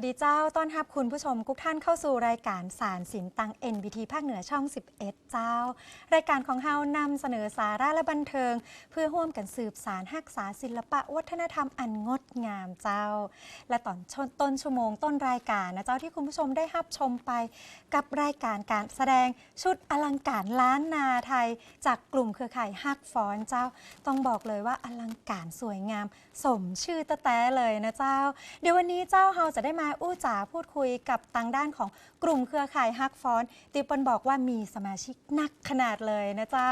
สวัสดีเจ้า ต้อนรับคุณผู้ชมทุกท่านเข้าสู่รายการสารสินตัง NBT ภาคเหนือช่อง 11 เจ้า รายการของเฮานำเสนอสาระและบันเทิง เพื่อร่วมกันสืบสารรักษาศิลปะวัฒนธรรมอันงดงามเจ้า และตอนชนต้นชั่วโมงต้นรายการนะเจ้าที่คุณผู้ชมได้รับชมไป กับรายการการแสดงชุดอลังการล้านนาไทย จากกลุ่มเครือข่ายฮักฟ้อนเจ้า ต้องบอกเลยว่าอลังการสวยงาม สมชื่อตะแต้เลยนะเจ้า เดี๋ยววันนี้เจ้าเฮาจะได้มาอู้จ๋าพูดคุยกับทางด้านของ กลุ่มเครือข่ายฮักฟ้อนติปนบอกว่ามีสมาชิกนักขนาดเลยนะเจ้า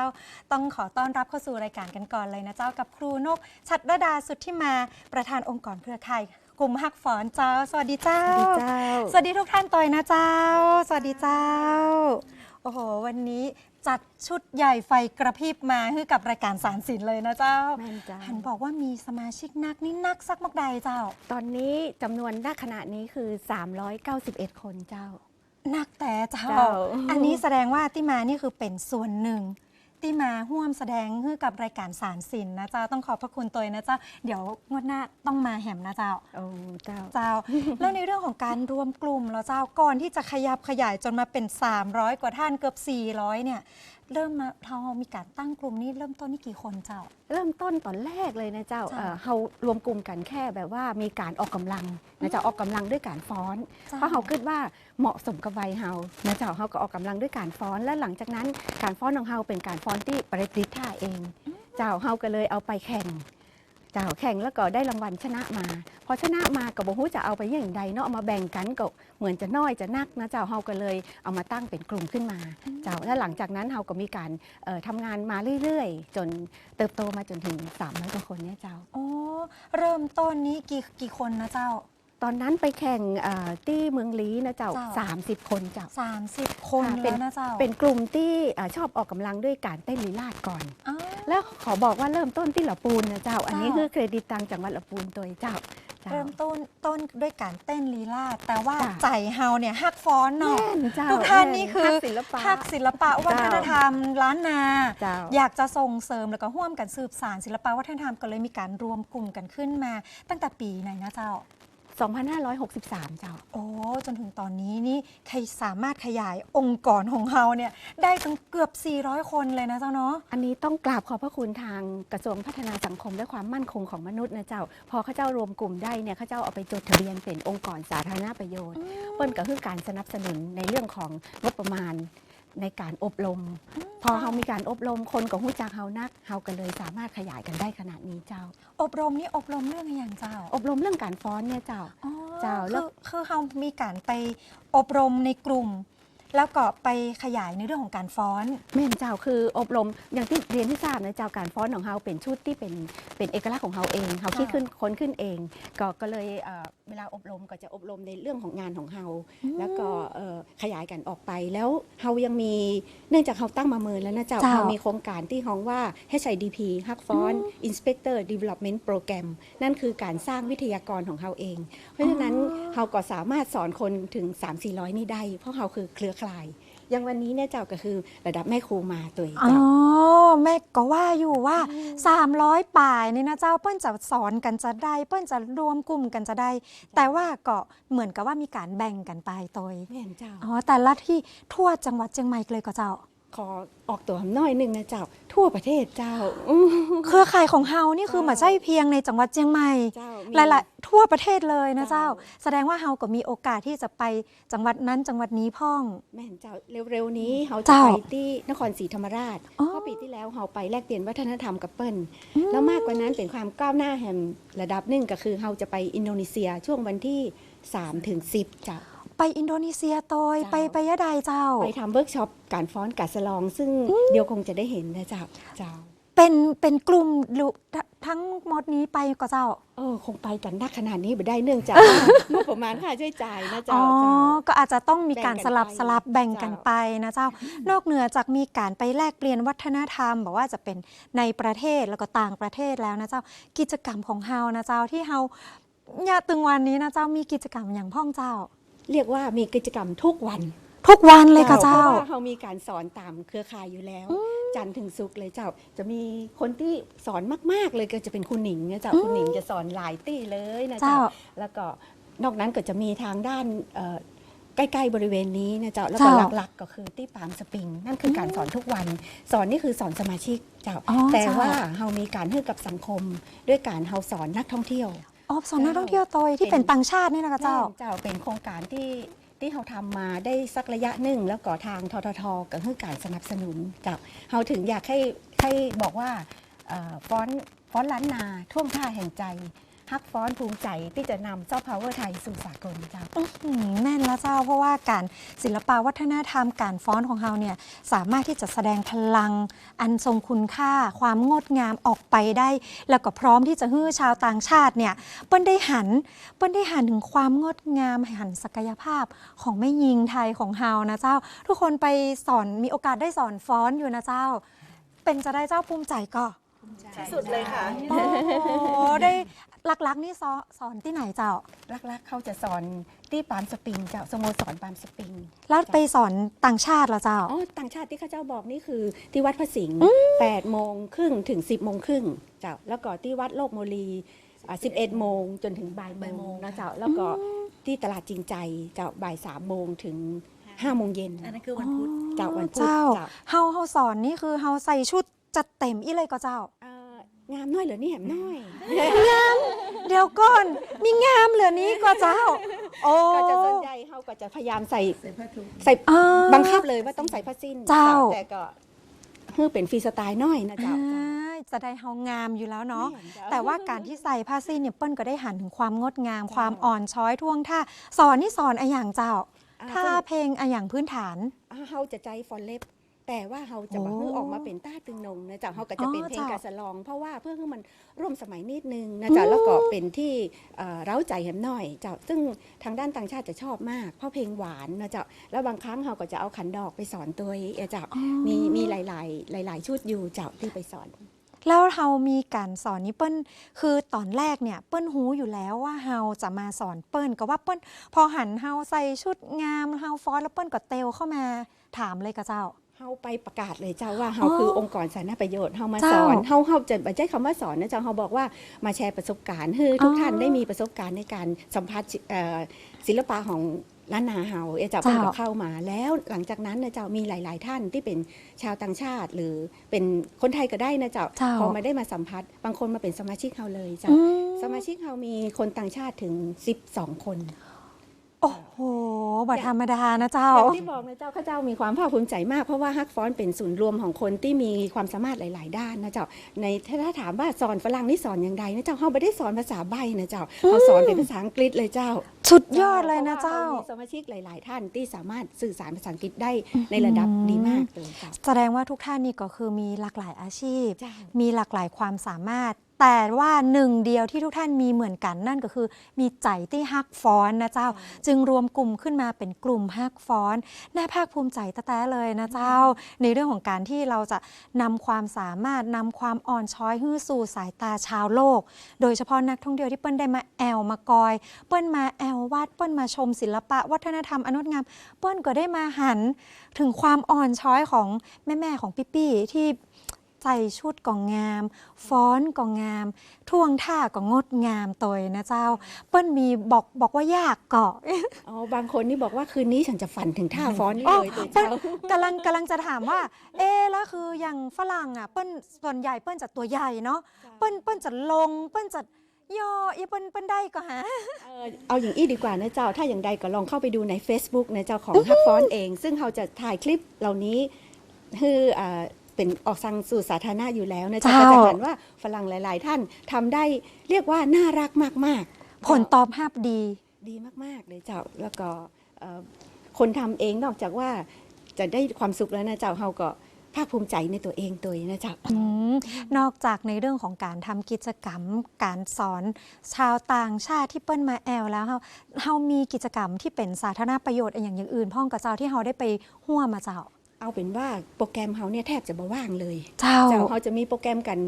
ต้องขอต้อนรับเข้าสู่รายการกันก่อนเลยนะเจ้ากับครูนก ชัดรดาสุดที่มาประธานองค์กรเครือข่ายกลุ่มฮักฟ้อนเจ้า สวัสดีเจ้า สวัสดีเจ้า สวัสดีทุกท่านตอยนะเจ้า สวัสดีเจ้า โอ้โห วันนี้จัดชุดใหญ่ไฟกระพริบมาให้กับรายการสารสินเลยนะเจ้าแม่นเจ้าหันบอกว่ามีสมาชิกนักนี่นักสักมักใดเจ้า ตอนนี้จำนวนณขณะนี้คือ 391 คนเจ้า นักแต่เจ้า เจ้า อันนี้แสดงว่าที่มานี่คือเป็นส่วนหนึ่งที่มาห่วมแสดงให้กับรายการสารสินนะเจ้าต้องขอบพระคุณตัวนะเจ้าเดี๋ยวงวดหน้าต้องมาแหมนะเจ้า โอ้เจ้า เจ้า แล้วในเรื่องของการรวมกลุ่มแล้วเจ้าก่อนที่จะขยับขยายจนมาเป็น 300 กว่าท่านเกือบ 400 เนี่ย เริ่มมาเรามีการตั้งกลุ่มนี้เริ่มต้นนี่กี่คนเจ้า เริ่มต้นตอนแรกเลยนะเจ้าเจ้าเอ่อเฮารวมกลุ่มกันแค่แบบว่ามีการออกกำลังนะเจ้าออกกำลังด้วยการฟ้อนจ้า เพราะเขาคิดว่าเหมาะสมกับวัยเฮานะเจ้าเฮาก็ออกกำลังด้วยการฟ้อน และหลังจากนั้นการฟ้อนของเฮาเป็นการฟ้อนที่ประดิษฐ์ท่าเอง เจ้าเฮาก็เลยเอาไปแข่ง เจ้าแข่งแล้วก็ได้รางวัลชนะมา พอชนะมาก็บอกว่าจะเอาไปอย่างใดเนาะเอามาแบ่งกันก็เหมือนจะน้อยจะนักนะเจ้าเฮาก็เลยเอามาตั้งเป็นกลุ่มขึ้นมา เจ้าและหลังจากนั้นเฮาก็มีการเอ่อทำงานมาเรื่อยๆ จนเติบโตมาจนถึง300กว่าคนเนี่ยเจ้าโอ้เริ่มต้นนี้กี่กี่คนนะเจ้า ตอนนั้นไปแข่งเอ่อที่เมืองลี้นะเจ้าเจ้า 30 คนเจ้า 30 คนค่ะเป็แล้นวนะเจ้า เป็นกลุ่มที่เอ่อชอบออกกำลังด้วยการเต้นลีลาดก่อนอ้าวแล้วขอบอกว่าเริ่มต้นที่ละปูนนะเจ้า อันนี้เจ้าคือเครดิตทางจังหวัดละปูนตัวเจ้าเจ้า เริ่มต้นต้นด้วยการเต้นลีลาด แต่ว่าจ้ะใจเฮาเนี่ยฮักฟ้อนเนาะแม่นเจ้าทุกท่านนี่คือภาคศิลปะภาคศิลปะวัฒนธรรมล้านนาเจ้าอยากจะส่งเสริมแล้วก็ร่วมกันสืบสานศิลปะวัฒนธรรมก็เลยมีการรวมกลุ่มกันขึ้นมา ตั้งแต่ปีไหนนะเจ้า 2563 เจ้า โอ้ จนถึงตอนนี้นี่ใครสามารถขยายองค์กรของเฮาเนี่ยได้ตั้งเกือบ 400 คนเลยนะเจ้าเนาะ อันนี้ต้องกราบขอบพระคุณทางกระทรวงพัฒนาสังคมและความมั่นคงของมนุษย์นะเจ้า พอเขาเจ้ารวมกลุ่มได้เนี่ยเขาเจ้าเอาไปจดทะเบียนเป็นองค์กรสาธารณประโยชน์ เปิ้นก็คือการสนับสนุนในเรื่องของงบประมาณ ในการอบรม พอเขามีการอบรมคนของหู้จักเฮานักเฮาก็เลยสามารถขยายกันได้ขนาดนี้เจ้า อบรมนี่อบรมเรื่องอะไรอย่างเจ้า อบรมเรื่องการฟ้อนเนี่ยเจ้าอ๋อเจ้าแล้คืวอคือเฮามีการไปอบรมในกลุ่ม แล้วก็ไปขยายในเรื่องของการฟ้อน แม่นเจ้าคืออบรมอย่างที่เรียนที่ทราบนะเจ้าการฟ้อนของเฮาเป็นชุดที่เป็นเป็นเอกลักษณ์ของเฮาเองเฮาคิดค่ะขึ้นค้นขึ้นเอง ก็ก็เลยเอ่อเวลาอบรมก็จะอบรมในเรื่องของงานของเฮาแล้วก็เอ่อขยายกันออกไปแล้วเฮายังมีเนื่องจากเฮาตั้งมาเมินแล้วนะเจ้าเจ้า เฮามีโครงการที่ฮ้องว่า HIDP ฮักฟ้อน Inspector Development Program นั่นคือการสร้างวิทยากรของเฮาเอง เพราะฉะนั้นเฮาก็สามารถสอนคนถึง 3-400 นี่ได้ เพราะเฮาคือเครือข่าย อย่างวันนี้เนี่ยเจ้าก็คือระดับแม่ครูมาตัวเองอ๋อเจ้า แม่ก็ว่าอยู่ว่า 300ป่ายนี่นะเจ้าเปิ้นจะสอนกันจะได้ เปิ้นจะรวมกลุ่มกันจะได้ แต่ว่าก็เหมือนกับว่ามีการแบ่งกันไปโดยแม่นเจ้า อ๋อแต่ละที่ทั่วจังหวัดเชียงใหม่เลยก็เจ้า ขอออกตัวน้อยหนึ่งนะเจ้า ทั่วประเทศเจ้าอืมเครือข่ายของเฮานี่คือเจ้ามาใช่เพียงในจังหวัดเชียงใหม่เจ้าหลายๆทั่วประเทศเลยนะเจ้า เจ้า แสดงว่าเฮาก็มีโอกาสที่จะไปจังหวัดนั้นจังหวัดนี้พ่อง แม่นเจ้าเร็วๆนี้เฮาจะเจ้าไปที่นครศรีธรรมราชอ๋อ เพราะปีที่แล้วเฮาไปแลกเปลี่ยนวัฒนธรรมกับเปิ้ลแล้วมากกว่านั้นเป็นความก้าวหน้าแห่งระดับหนึ่งก็คือเฮาจะไปอินโดนีเซียช่วงวันที่3ถึง10เจ้า ไปอินโดนีเซียโตยเจ้าไปไปยะใดเจ้า ไปทำเวิร์กช็อปการฟ้อนกาสลอง ซึ่งเดี๋ยวคงจะได้เห็นนะเจ้าเจ้าเป็นเป็นกลุ่มหรือททั้งหมดนี้ไปก็เจ้า เออ คงไปกันนักขนาดนี้ไม่ได้เนื่องจากว่างบประมาณค่าใช้จ่ายนะอ๋เจ้าอเจ้าก็อาจจะต้องมีการแบ่งกันสลับไปสลับแบ่งกันเจ้าไปนะเจ้า นอกเหนือจากมีการไปแลกเปลี่ยนวัฒนธรรมบอกว่าจะเป็นในประเทศแล้วก็ต่างประเทศแล้วนะเจ้า กิจกรรมของเฮานะเจ้าที่เฮาเนี่ยตึงวันนี้นะเจ้ามีกิจกรรมอย่างพ่องเจ้า เรียกว่ามีกิจกรรมทุกวันทุกวันเลยค่ะเจ้า เพราะว่าเรามีการสอนตามเครือข่ายอยู่แล้ว จันทร์ถึงศุกร์เลยเจ้า จะมีคนที่สอนมาก ๆ เลยก็จะเป็นคุณหนิงเนี่ยเจ้าคุณหนิงจะสอนหลายตี้เลยนะเจ้าเจ้าแล้วก็นอกนั้นก็จะมีทางด้านเอ่อใกล้ ๆ บริเวณนี้นะเจ้า แล้วก็เจ้าหลัก ๆ ก็คือที่ปามสปริง นั่นคือการสอนทุกวัน สอนนี่คือสอนสมาชิกเจ้าอ๋อแต่เจ้าว่าเฮามีการให้กับสังคมด้วยการเฮาสอนนักท่องเที่ยว อ๋อสอนนักท่องเที่ยวตัวที่เป็นต่างชาตินี่นะคะเจ้า เจ้าเป็นโครงการที่ที่เขาทำมาได้สักระยะหนึ่ง แล้วก็ทางทททก็คือการสนับสนุนเจ้าเขาถึงอยากให้ให้บอกว่าเอ่อฟ้อนฟ้อนล้านนาท่วงท่าแห่งใจ ฮักฟ้อนภูมิใจที่จะนำซอฟต์พาวเวอร์ไทยสู่สากลเจ้า อืมแน่นแล้วเจ้าเพราะว่าการศิลปะวัฒนธรรมการฟ้อนของเราเนี่ยสามารถที่จะแสดงพลัง อันทรงคุณค่า ความงดงามออกไปได้ แล้วก็พร้อมที่จะฮื้อชาวต่างชาติเนี่ยเปิ้นได้หันเปิ้นได้หันถึงความงดงามหันศักยภาพของแม่ยิงไทยของเฮานะเจ้า ทุกคนไปสอนมีโอกาสได้สอนฟ้อนอยู่นะเจ้า เป็นจะได้เจ้าภูมิใจก็ ที่สุดเลยค่ะ โอ้โหได้ หลักๆ นี่สอนสอนที่ไหนเจ้าลักๆ เขาจะสอนที่ปามสปริงเจ้าสโมสรปามสปริงแล้วไปสอนต่างชาติเหรอเจ้า อ๋อต่างชาติที่ข้าเจ้าบอกนี่คือที่วัดพระสิงห์8โมงครึ่งถึง10โมงครึ่งเจ้าแล้วก็ที่วัดโลกโมลีอ่า11โมงจนถึงบ่ายโมงนะเจ้าแล้วก็ที่ตลาดจริงใจเจ้าบ่าย3โมงถึง5โมงเย็นอันนั้นคือวันพุธเจ้าวันพุธเจ้าเจ้าเฮาเฮาสอนนี่คือเฮาใส่ชุดจัดเต็มอีเลยก็เจ้าเอ่อ งามน้อยเหรอนี่แหมน้อยเดี๋ยวก่อนมีงามเหลือนี้ก็เจ้า โอ้ก็จะส่วนใหญ่เขาก็จะพยายามใส่ใส่ผ้าถุงใส่อ่า บังคับเลยว่าต้องใส่ผ้าสิ้นเจ้า แต่ก็คือเป็นฟรีสไตล์น้อยนะเจ้า อ่าจะได้เฮางามอยู่แล้วเนาะแม่นเจ้าแต่ว่าการที่ใส่ผ้าสิ้นเนี่ยเปิ้ลก็ได้หันถึงความงดงามเจ้าความอ่อนช้อยท่วงท่าสอนนี่สอนอะอย่างเจ้าอ่าท่าซึ่งเพลงอะอย่างพื้นฐาน อ่าเฮาจะใจฟอนเล็บ แต่ว่าเฮาจะมาโอ้เพื่อออกมาเป็นต้าตึงนงนะจ๊ะเฮาก็จะเป็นอ๋อเพลงเจ้ากาสะลอง เพราะว่าเพื่อให้มันร่วมสมัยนิดนึงนะจ๊ะแล้วก็เป็นที่เอ่อเร้าใจแหมหน่อยเจ้าซึ่งทางด้านต่างชาติจะชอบมาก เพราะเพลงหวานนะจ๊ะแล้วบางครั้งเฮาก็จะเอาขันดอกไปสอนตัวเองเจ้ามีมีหลาย ๆ หลาย ๆ ชุดอยู่เจ้าที่ไปสอนแล้วเฮามีการสอนนี้เปิ้ลคือตอนแรกเนี่ยเปิ้ลหูอยู่แล้วว่าเฮาจะมาสอนเปิ้ลก็ว่าเปิ้ลพอหันเฮาใส่ชุดงามเฮาฟ้อนแล้วเปิ้ลก็เตลเข้ามาถามเลยกับเจ้า เฮาไปประกาศเลยเจ้าว่าเฮาอ๋อคือองค์กรสาธารณประโยชน์เฮามาเจ้าสอนเฮาเฮาจะไม่ใช่คำว่าสอนนะเจ้าเฮาบอกว่ามาแชร์ประสบการณ์คือทุกอ๋อท่านได้มีประสบการณ์ในการสัมผัสเอ่อศิลปะของล้านนาเฮาเอะเจ้าเจ้าเพิ่งก็เข้ามา แล้วหลังจากนั้นนะเจ้ามีหลาย ๆ ท่านที่เป็นชาวต่างชาติ หรือเป็นคนไทยก็ได้นะเจ้าเจ้าพอมาได้มาสัมผัสบางคนมาเป็นสมาชิกเฮาเลยเจ้าอืมสมาชิกเฮามีคนต่างชาติถึง 12 คนโอ้โห บัธรรมดานะเจ้าอย่างที่บอกนะเจ้าข้าเจ้ามีความภาคภูมิใจมากเพราะว่าฮักฟ้อนเป็นศูนย์รวมของคนที่มีความสามารถหลาย ๆ ด้านนะเจ้า ในถ้าถามว่าสอนฝรั่งนี่สอนอย่างไรนะเจ้าเขาไม่ได้สอนภาษาใบนะเจ้าเขาสอนเป็นภาษาอังกฤษเลยเจ้าสุดยอดเลยนะเจ้าพระว่มีสมาชิกหลาย ๆ ท่านที่สามารถสื่อสารภาษาอังกฤษได้ในระดับดีมากเลยเจ้าแสดงว่าทุกท่านนี่ก็คือมีหลากหลายอาชีพเจ้ามีหลากหลายความสามารถ แต่ว่าหนึ่งเดียวที่ทุกท่านมีเหมือนกันนั่นก็คือ มีใจที่ฮักฟ้อนนะเจ้า จึงรวมกลุ่มขึ้นมาเป็นกลุ่มฮักฟ้อนน่าภาคภูมิใจแต้ๆเลยนะเจ้า ในเรื่องของการที่เราจะนำความสามารถนำความอ่อนช้อยฮื้อสู่สายตาชาวโลก โดยเฉพาะนักท่องเที่ยวที่เปิ้ลได้มาแอลมากอย เปิ้ลมาแอลวาดเปิ้ลมาชมศิลปะ วัฒนธรรมอนงดงาม เปิ้ลก็ได้มาหันถึงความอ่อนช้อยของแม่ๆของปิ๊ปี้ที่ใส่ชุดก็งาม ฟ้อนก็งาม ท่วงท่าก็งดงามตัวนะเจ้า เปิ้ลมีบอกบอกว่ายากเกาะอ๋อบางคนนี่บอกว่าคืนนี้ฉันจะฝันถึงท่าฟ้อนนี่อ๋อเลยตัวเปิ้ลเจ้ากำลังกำลังจะถามว่า เอ๊ะแล้วคืออย่างฝรั่งอะเปิ้ลส่วนใหญ่เปิ้ลจะตัวใหญ่เนาะเปิ้ลเปิ้ลจะลง เปิ้ลจะย่ออีเปิ้ลเปิ้ลได้ก็หาเอ่อเอาอย่างอี้ดีกว่านะเจ้า ถ้าอย่างใดก็ลองเข้าไปดูใน Facebook นะเจ้าของฮักฟ้อนเอง ซึ่งเขาจะถ่ายคลิปเหล่านี้คืออ่า เป็นออกสังสู่สาธารณะอยู่แล้วนะเจ้าเจ้า ก็จะเห็นว่าฝรั่งหลาย ๆ ท่านทำได้เรียกว่าน่ารักมากๆผลตอบรับดี ดีมาก ๆ เลยเจ้าแล้วก็เอ่อคนทำเองนอกจากว่าจะได้ความสุขแล้วนะเจ้าเขาก็ภาคภูมิใจในตัวเองตัวเองนะเจ้า อืมนอกจากในเรื่องของการทำกิจกรรม การสอนชาวต่างชาติที่เปิ้ลมาแอลแล้วเฮาเฮามีกิจกรรมที่เป็นสาธารณประโยชน์อย่างอย่างอื่น พ่องกับเจ้าที่เฮาได้ไปห่วมาเจ้า เอาเป็นว่าโปรแกรมเขาเนี่ยแทบจะมาว่างเลยเจ้าเจ้าเขาจะมีโปรแกรมกัน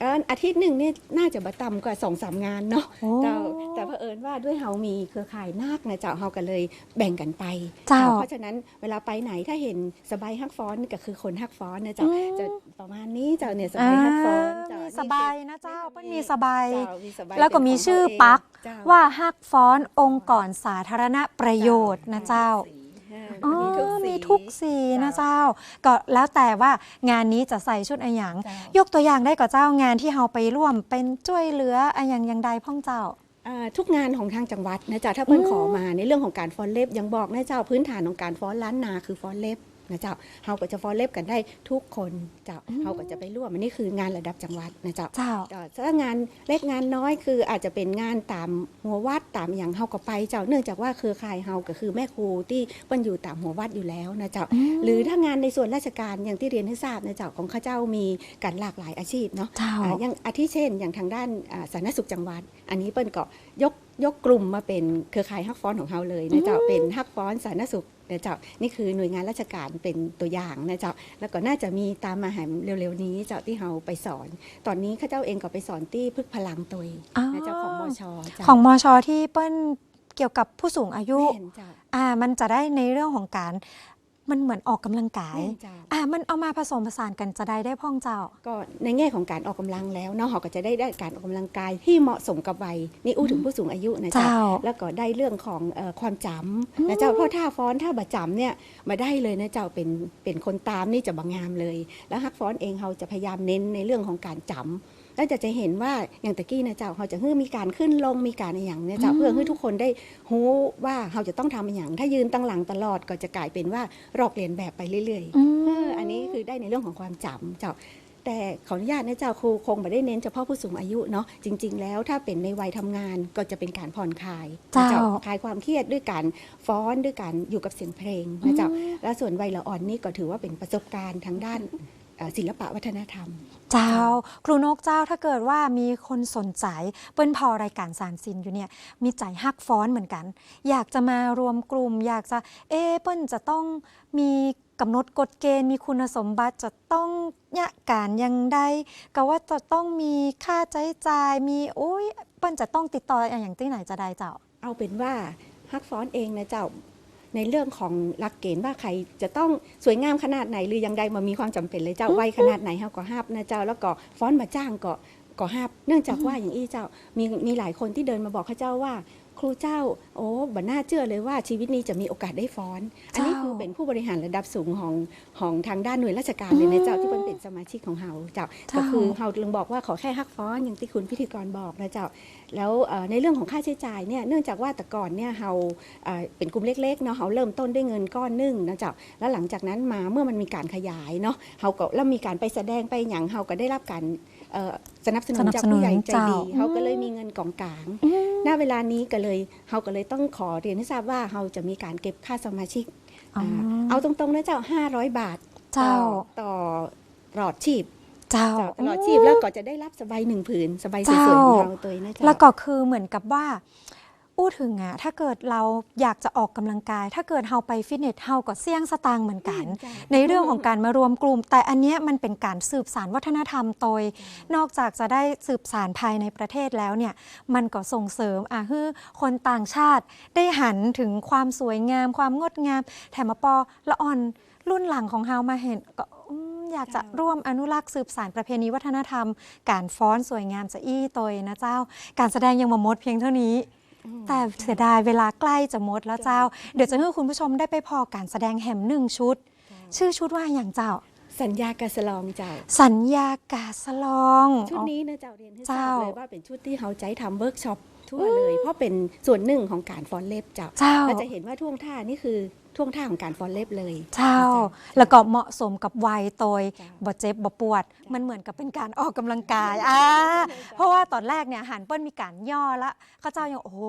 เอ่ออาทิตย์หนึ่งนี่น่าจะบ่ต่ำกว่าสองสามงานเนาะโอ้เจ้าแต่เผอิญว่าด้วยเฮามีเครือข่ายนาคนะเจ้าเฮาก็เลยแบ่งกันไปเจ้าเพราะฉะนั้นเวลาไปไหนถ้าเห็นสบายฮักฟ้อนนี่ก็คือคนฮักฟ้อนนะเจ้าอืมจะประมาณนี้เจ้าเนี่ยสบายฮักฟ้อนเจ้ามีนี่สบายนะเจ้าเปิ้นมีสบายเจ้ามีสบาย แล้วก็มีเป็นขงชื่อเาเงปักเจ้ว่าฮักฟ้อนองค์กรสาธารณประโยชน์นะเจ้า อ๋อมีทุกสีนะเจ้า ก็แล้วแต่ว่างานนี้จะใส่ชุดอะไรอย่างเจ้า ยกตัวอย่างได้ก็เจ้างานที่เฮาไปร่วมเป็นช่วยเหลืออะไรอย่างอย่างใดพ่องเจ้า อ่าทุกงานของทางจังหวัดนะเจ้าถ้าเพิ่นอืมขอมาในเรื่องของการฟ้อนเล็บยังบอกนะเจ้าพื้นฐานของการฟ้อนล้านนาคือฟ้อนเล็บ นะเจ้าเฮาก็จะฟ้อนเล็บกันได้ทุกคนเจ้าเฮาก็จะไปร่วมอันนี้คืองานระดับจังหวัดนะเจ้าเจ้าเจ้าถ้างานเล็กงานน้อยคืออาจจะเป็นงานตามหัววัดตามอย่างเฮาก็ไปเจ้าเนื่องจากว่าเครือข่ายเฮาก็คือแม่ครูที่เปิ้นอยู่ตามหัววัดอยู่แล้วนะเจ้าหรือถ้างานในส่วนราชการอย่างที่เรียนให้ทราบนะเจ้าของข้าเจ้ามีกันหลากหลายอาชีพเนาะเจ้าอ่าอย่างอาทิเช่น อย่างทางด้านอ่าสาธารณสุขจังหวัด อันนี้เปิ้นก็ยกยกกลุ่มมาเป็นเครือข่ายฮักฟ้อนของเฮาเลยนะเจ้าเป็นฮักฟ้อนสาธารณสุข นะเจ้านี่คือหน่วยงานราชการเป็นตัวอย่างนะเจ้าแล้วก็น่าจะมีตามมาแหมเร็วๆนี้เจ้าที่เฮาไปสอน ตอนนี้ข้าเจ้าเองก็ไปสอนที่พึกพลังตัวเองอ๋อนะเจ้าของมชเจ้าของมชที่เปิ้ลเกี่ยวกับผู้สูงอายุแม่นเจ้าอ่ามันจะได้ในเรื่องของการ มันเหมือนออกกำลังกายแม่นเจ้าอ่ามันเอามาผสมผสานกันจะได้ได้พ่องเจ้า ก็ในแง่ของการออกกำลังแล้วเนาะเราก็จะได้ได้การออกกำลังกายที่เหมาะสมกับวัยนี่อู้ถึงผู้สูงอายุนะจ๊ะเจ้า แล้วก็ได้เรื่องของเออความจำนะเจ้าเพราะท่าฟ้อนท่าบะจำเนี่ยมาได้เลยนะเจ้าเป็นเป็นคนตามนี่จะบางงามเลย แล้วฮักฟ้อนเองเราจะพยายามเน้นในเรื่องของการจำ แล้วจะจะเห็นว่าอย่างตะกี้นะเจ้าเขาจะเพื่อมีการขึ้นลงมีการอะไรอย่างเนี่ยเจ้าอืมเพื่อให้ทุกคนได้รู้ว่าเราจะต้องทำอะไรอย่างถ้ายืนตั้งหลังตลอดก็จะกลายเป็นว่าลอกเลียนแบบไปเรื่อยๆอืเอมออันนี้คือได้ในเรื่องของความจำเจ้าแต่ขออนุญาตนะเจ้าครูคงไม่ได้เน้นเฉพาะผู้สูงอายุเนาะจริง ๆ แล้วถ้าเป็นในวัยทำงานก็จะเป็นการผ่อนคลายเจ้านะคลายความเครียดด้วยการฟ้อนด้วยการอยู่กับเสียงเพลงนะเจ้าและส่วนวัยละอ่อนนี่ก็ถือว่าเป็นประสบการณ์ทางด้านเอ่อศิลปะวัฒนธรรม เจ้า ครูนกเจ้าถ้าเกิดว่ามีคนสนใจ เปิ้นพอรายการสารสินอยู่เนี่ยมีใจฮักฟ้อนเหมือนกัน อยากจะมารวมกลุ่ม อยากจะเอ๊ะเปิ้นจะต้องมีกำหนดกฎเกณฑ์มีคุณสมบัติจะต้องยะการยังได้ ก็ว่าจะต้องมีค่าใช้จ่ายมีโอ้ยเปิ้นจะต้องติดต่ออย่างที่ไหนจะได้เจ้า เอาเป็นว่าฮักฟ้อนเองนะเจ้า ในเรื่องของหลักเกณฑ์ว่าใครจะต้องสวยงามขนาดไหนหรือยังใดมามีความจำเป็นเลยเจ้าวัยขนาดไหนเฮาก็ฮับนะเจ้าแล้วก็ฟ้อนมาจ้างก็ก็ฮับเนื่องจากว่าอย่างอี้เจ้ามีมีหลายคนที่เดินมาบอกข้าเจ้าว่า ครูเจ้า โอ้บัน่าเชื่อเลยว่าชีวิตนี้จะมีโอกาสได้ฟ้อน อันนี้เจ้าคือเป็นผู้บริหารระดับสูงของของทางด้านหน่วยราชการเลยนะเจ้าที่เป็นเป็นสมาชิกของเฮาเจ้าเจ้าก็คือเฮาลึงบอกว่าขอแค่ฮักฟ้อนอย่างที่คุณพิธีกรบอกนะเจ้าแล้วเอ่อในเรื่องของค่าใช้จ่ายเนี่ยเนื่องจากว่าแต่ก่อนเนี่ยเฮาเอ่อเป็นกลุ่มเล็กๆเนาะเฮาเริ่มต้นด้วยเงินก้อนหนึงนะเจ้าแล้วหลังจากนั้นมาเมื่อมันมีการขยายเนาะเฮาก็แล้วมีการไปแสดงไปอย่างเฮาก็ได้รับการเอ่อ สนับสนุนจากผู้ใหญ่ใจดีสนับสนุนเจ้าเฮาก็เลยมีเงินกองกลางณเวลานี้ก็เลยเฮาก็เลยต้องขอเรียนให้ทราบว่าเฮาจะมีการเก็บค่าสมาชิกอ๋อาเอาตรงๆนะเจ้า 500 บาทเจ้าต่อต่อหลอดชีพเจ้าเจ้าตลอดชีพแล้วก็จะได้รับสบายหนึ่งผืนสบายสเจ้าวยๆของเราตัวเองนะเจ้าแล้วก็คือเหมือนกับว่า อู้ถึงอะถ้าเกิดเราอยากจะออกกำลังกาย ถ้าเกิดเฮาไปฟิตเนสเฮาก็เสี่ยงสตางค์เหมือนกัน ในเรื่องของการมารวมกลุ่ม แต่อันเนี้ยมันเป็นการสืบสารวัฒนธรรมโดยนอกจากจะได้สืบสารภายในประเทศแล้วเนี่ยมันก็ส่งเสริมอะฮือคนต่างชาติได้หันถึงความสวยงาม ความงดงาม แถมมาปอละอ่อนรุ่นหลังของเฮามาเห็นก็อืมอยากจะร่วมอนุรักษ์สืบสารประเพณีวัฒนธรรม การฟ้อนสวยงามจะอี้ตยนะเจ้า การแสดงยังมาหมดเพียงเท่านี้อืม แต่เสียดายเวลาใกล้จะหมดแล้วเจ้า เดี๋ยวจะให้คุณผู้ชมได้ไปพอการแสดงแหมหนึ่งชุด ชื่อชุดว่าอย่างเจ้า สัญญากาสลองเจ้า สัญญากาสลอง ชุดอ๋อนี้นะเจ้าเรียนให้ทราเจ้าบเลยว่าเป็นชุดที่เฮาใจทำเวิร์กช็อปทั่วเลย เพราะเป็นส่วนหนึ่งของการฟ้อนเล็บเจ้าเจ้าเราจะเห็นว่าท่วงท่านี่คือ ท่วงท่าของการฟ้อนเล็บเลยเจ้าเจ้าแล้วก็เหมาะสมกับวัยโตยเจ้าบ่เจ็บบ่ปวด มันเหมือนกับเป็นการออกกำลังกายอ่าเพราะว่าตอนแรกเนี่ยหันเปิ้ลมีการย่อละเขาเจ้ายังโอ้โห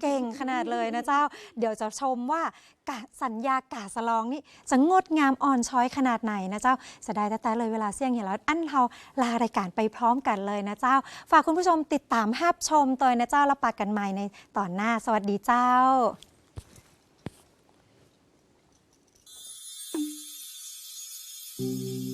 เก่งขนาดเลยนะเจ้า เดี๋ยวจะชมว่ากาสัญญากาสลองนี่จะงดงามอ่อนช้อยขนาดไหนนะเจ้าเสยดายแต่เลยเวลาเสี่ยงเห็นแล้วอันเราลารายการไปพร้อมกันเลยนะเจ้า ฝากคุณผู้ชมติดตามฮับชมตัวนะเจ้าแล้วปากกันใหม่ในตอนหน้า สวัสดีเจ้า Música